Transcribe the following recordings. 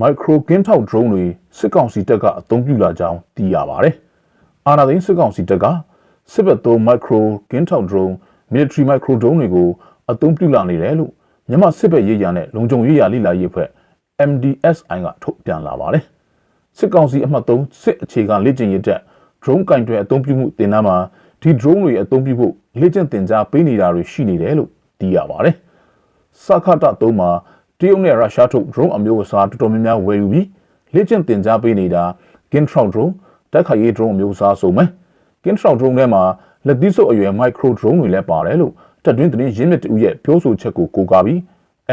မိုက်ခရိုကင်းထောက်ဒရုန်းတွေစစ်ကောင်စီတပ်ကအသုံးပြုလာကြောင်းသိရပါတယ်။အာနာသိန်းစစ်ကောင်စီတပ်ကစစ်ဘက်သုံးမိုက်ခရိုကင်းထောက်ဒရုန်း military micro drone တွေကိုအသုံးပြုလာနေတယ်လို့မြန်မာစစ်ဘက်ရေးရာနဲ့လုံခြုံရေးရာလိလာရေးအဖွဲ့ MDSI ကထုတ်ပြန်လာပါတယ်။စစ်ကောင်စီအမှတ်3စစ်အခြေခံလေ့ကျင့်ရေးတပ် drone ကင်တွေအသုံးပြုမှုတင်နာမှာဒီ drone တွေအသုံးပြုဖို့လေ့ကျင့်သင်ကြားပေးနေတာတွေရှိနေတယ်လို့သိရပါတယ်။စခတာ3မှာ တရုတ်နဲ့ရုရှားထုတ် drone အမျိုးအစားတော်တော်များများဝယ်ယူပြီးလေ့ကျင့်သင်ကြားပေးနေတာ Gintrau drone တက်ခါရေး drone အမျိုးအစားဆိုမယ်။ Gintrau drone ထဲမှာလက်သီးစုပ်အရွယ် micro drone တွေလည်းပါတယ်လို့တက်တွင်းသတင်းရင်းမြစ်တူရဲ့ပြောဆိုချက်ကိုကိုးကားပြီး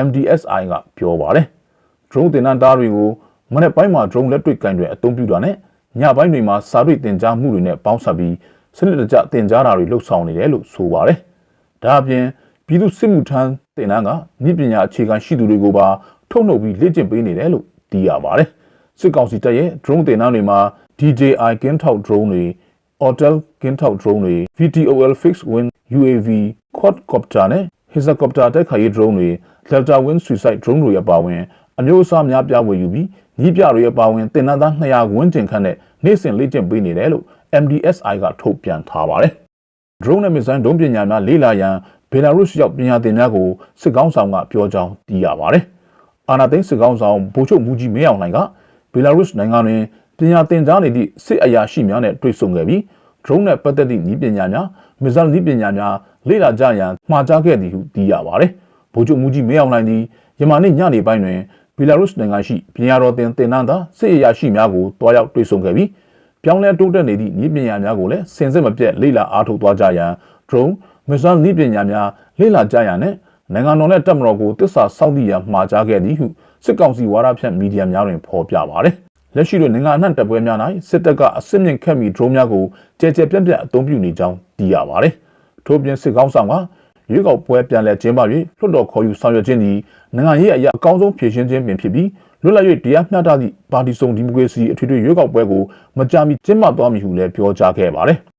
MDSI ကပြောပါတယ်။ drone တင်နန်းသားတွေကိုမနေ့ပိုင်းမှာ drone လက်တွေ့ကင်တွေအသုံးပြုတာနဲ့ညပိုင်းတွေမှာစာတွေ့တင်ကြားမှုတွေနဲ့ပေါင်းစပ်ပြီးစနစ်တကျတင်ကြားတာတွေလှုပ်ဆောင်နေတယ်လို့ဆိုပါတယ်။ဒါအပြင် ပြည်သူစစ်မှုထမ်းတင်နန်းကမြစ်ပညာအခြေခံရှိသူတွေကိုပါထုတ်နှုတ်ပြီးလေ့ကျင့်ပေးနေတယ်လို့သိရပါတယ်။စစ်ကောင်စီတပ်ရဲ့ drone တင်နန်းတွေမှာ DJI ကင်းထောက် drone တွေ Autel ကင်းထောက် drone တွေ VTOL fixed wing UAV quadcopter နဲ့ hexacopter တိုက်ခိုက်ရေး drone တွေ Delta Wing suicide drone တွေအပါအဝင်အမျိုးအစားများပြားဝယ်ယူပြီးညီးပြတွေအပါအဝင်တင်နန်းသား200ဝန်းကျင်ခန့်နဲ့နေ့စဉ်လေ့ကျင့်ပေးနေတယ်လို့ MDSI ကထုတ်ပြန်ထားပါတယ်။ drone နဲ့ missile ဒုံးပညာများလေ့လာရန် ဘယ်လာရုစ်ရောက်ပညာသင်များကိုစစ်ကောင်းဆောင်ကပြောကြောင်းသိရပါတယ်။အာနာသိန်းစစ်ကောင်းဆောင်ဗိုလ်ချုပ်မူကြီးမင်းအောင်လှိုင်ကဘယ်လာရုစ်နိုင်ငံတွင်ပညာသင်ကြားနေသည့်စစ်အရာရှိများနဲ့တွေ့ဆုံခဲ့ပြီး drone နဲ့ပတ်သက်သည့်နည်းပညာများ missile နည်းပညာများလေ့လာကြရန်မှာကြားခဲ့သည်ဟုသိရပါတယ်။ဗိုလ်ချုပ်မူကြီးမင်းအောင်လှိုင်သည်ယမနေ့ညနေပိုင်းတွင်ဘီလာရုစ်နိုင်ငံရှိပညာတော်သင်တင်နန်းသာစစ်အရာရှိများကိုတွားရောက်တွေ့ဆုံခဲ့ပြီးပြောင်းလဲတိုးတက်နေသည့်နည်းပညာများကိုလည်းစင်စစ်မပြတ်လေ့လာအားထုတ်သွားကြရန် drone missile နည်းပညာများလေ့လာကြရန်နဲ့နိုင်ငံတော်နဲ့တပ်မတော်ကိုတစ္ဆာစောင့်တည်ရန်မှာကြားခဲ့သည်ဟုစစ်ကောင်စီဝါဒဖြန့်မီဒီယာများတွင်ဖော်ပြပါတယ်။လက်ရှိတွင်နိုင်ငံအနှံ့တပ်ပွဲများ၌စစ်တပ်ကအစစ်မြင့်ခက်မီ drone များကိုကြဲကြဲပြန့်ပြန့်အသုံးပြုနေကြောင်းသိရပါတယ်။ထို့ပြင်စစ်ကောင်းဆောင်ကရွေးကောက်ပွဲပြန်လည်ကျင်းပ၍လွှတ်တော်ခေါ်ယူဆောင်ရွက်ခြင်းသည်နိုင်ငံရေးအရာအကောင်းဆုံးဖြည့်ရှင်းခြင်းပင်ဖြစ်ပြီးလွတ်လပ်၍တရားမျှတသည့်ပါတီစုံဒီမိုကရေစီအထွေထွေရွေးကောက်ပွဲကိုမကြာမီကျင်းပသွားမည်ဟုလည်းပြောကြားခဲ့ပါတယ်။